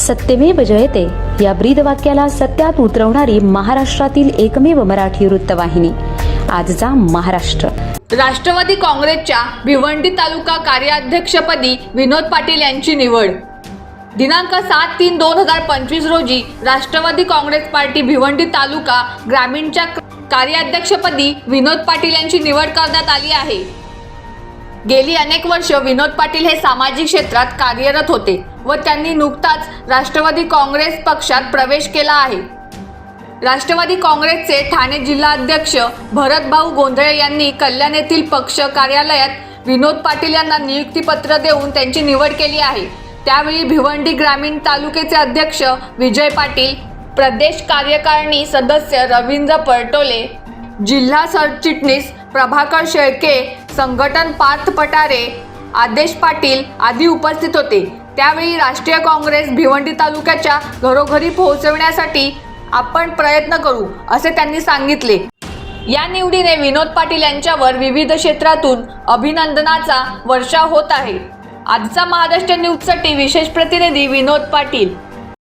सत्यमेव जयते. या ब्रीद वाक्याला सत्यात उतरवणारी महाराष्ट्रातील एकमेव मराठी वृत्तवाहिनी. आजचा महाराष्ट्र. राष्ट्रवादी काँग्रेसच्या भिवंडी तालुका कार्याध्यक्षपदी विनोद पाटील यांची निवड. दिनांक सात तीन दोन हजार पंचवीस रोजी राष्ट्रवादी काँग्रेस पार्टी भिवंडी तालुका ग्रामीणच्या कार्याध्यक्षपदी विनोद पाटील यांची निवड करण्यात आली आहे. गेली अनेक वर्ष विनोद पाटील हे सामाजिक क्षेत्रात कार्यरत होते व त्यांनी नुकताच राष्ट्रवादी काँग्रेस पक्षात प्रवेश केला आहे. राष्ट्रवादी काँग्रेसचे ठाणे जिल्हाध्यक्ष भरतभाऊ गोंधळे यांनी कल्याण येथील पक्ष कार्यालयात विनोद पाटील यांना नियुक्तीपत्र देऊन त्यांची निवड केली आहे. त्यावेळी भिवंडी ग्रामीण तालुक्याचे अध्यक्ष विजय पाटील प्रदेश कार्यकारिणी सदस्य रवींद्र परटोले जिल्हा सरचिटणीस प्रभाकर शेळके संघटन पार्थ पटारे आदेश पाटील आदी उपस्थित होते. त्यावेळी राष्ट्रीय काँग्रेस भिवंडी तालुक्याच्या घरोघरी पोहोचवण्यासाठी आपण प्रयत्न करू असे त्यांनी सांगितले. या निवडीने विनोद पाटील यांच्यावर विविध क्षेत्रातून अभिनंदनाचा वर्षाव होत आहे. आजचा महाराष्ट्र न्यूजसाठी विशेष प्रतिनिधी विनोद पाटील.